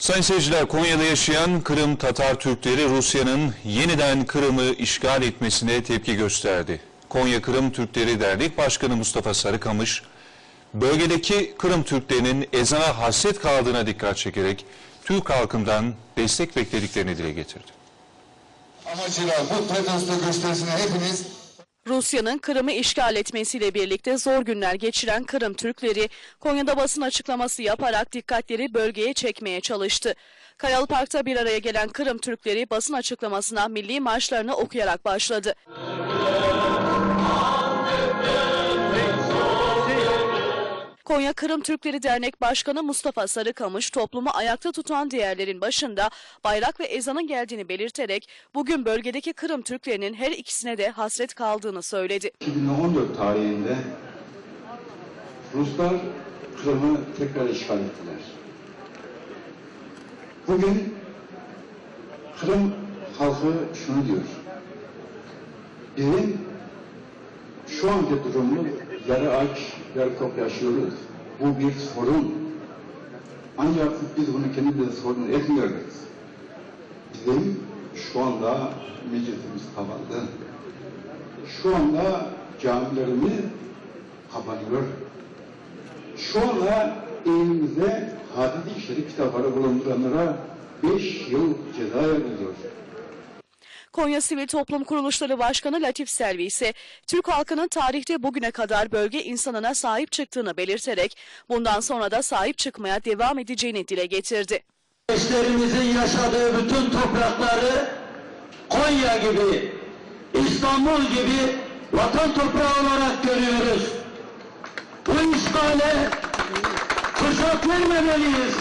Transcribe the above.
Sayın seyirciler, Konya'da yaşayan Kırım Tatar Türkleri Rusya'nın yeniden Kırım'ı işgal etmesine tepki gösterdi. Konya Kırım Türkleri Dernek Başkanı Mustafa Sarıkamış, bölgedeki Kırım Türklerinin ezana hasret kaldığına dikkat çekerek Türk halkından destek beklediklerini dile getirdi. amacıyla bu protesto gösterisine hepiniz Rusya'nın Kırım'ı işgal etmesiyle birlikte zor günler geçiren Kırım Türkleri Konya'da basın açıklaması yaparak dikkatleri bölgeye çekmeye çalıştı. Kayalı Park'ta bir araya gelen Kırım Türkleri basın açıklamasına milli marşlarını okuyarak başladı. Konya Kırım Türkleri Dernek Başkanı Mustafa Sarıkamış toplumu ayakta tutan değerlerin başında bayrak ve ezanın geldiğini belirterek bugün bölgedeki Kırım Türklerinin her ikisine de hasret kaldığını söyledi. 2014 tarihinde Ruslar Kırım'ı tekrar işgal ettiler. Bugün Kırım halkı şunu diyor. Bizim şu anki durumu yarı aç, yarı tok yaşıyoruz. Bu bir sorun. Ancak biz bunu kendimize sorun etmiyoruz. Bizim şu anda meclisimiz kapandı. Şu anda camilerimiz kapanıyor. Şu anda elimizde hadis-i şerif kitapları bulunduranlara 5 yıl ceza yazılıyor. Konya Sivil Toplum Kuruluşları Başkanı Latif Selvi ise Türk halkının tarihte bugüne kadar bölge insanına sahip çıktığını belirterek bundan sonra da sahip çıkmaya devam edeceğini dile getirdi. Gençlerimizin yaşadığı bütün toprakları Konya gibi, İstanbul gibi vatan toprağı olarak görüyoruz. Bu işgale fırsat vermemeliyiz.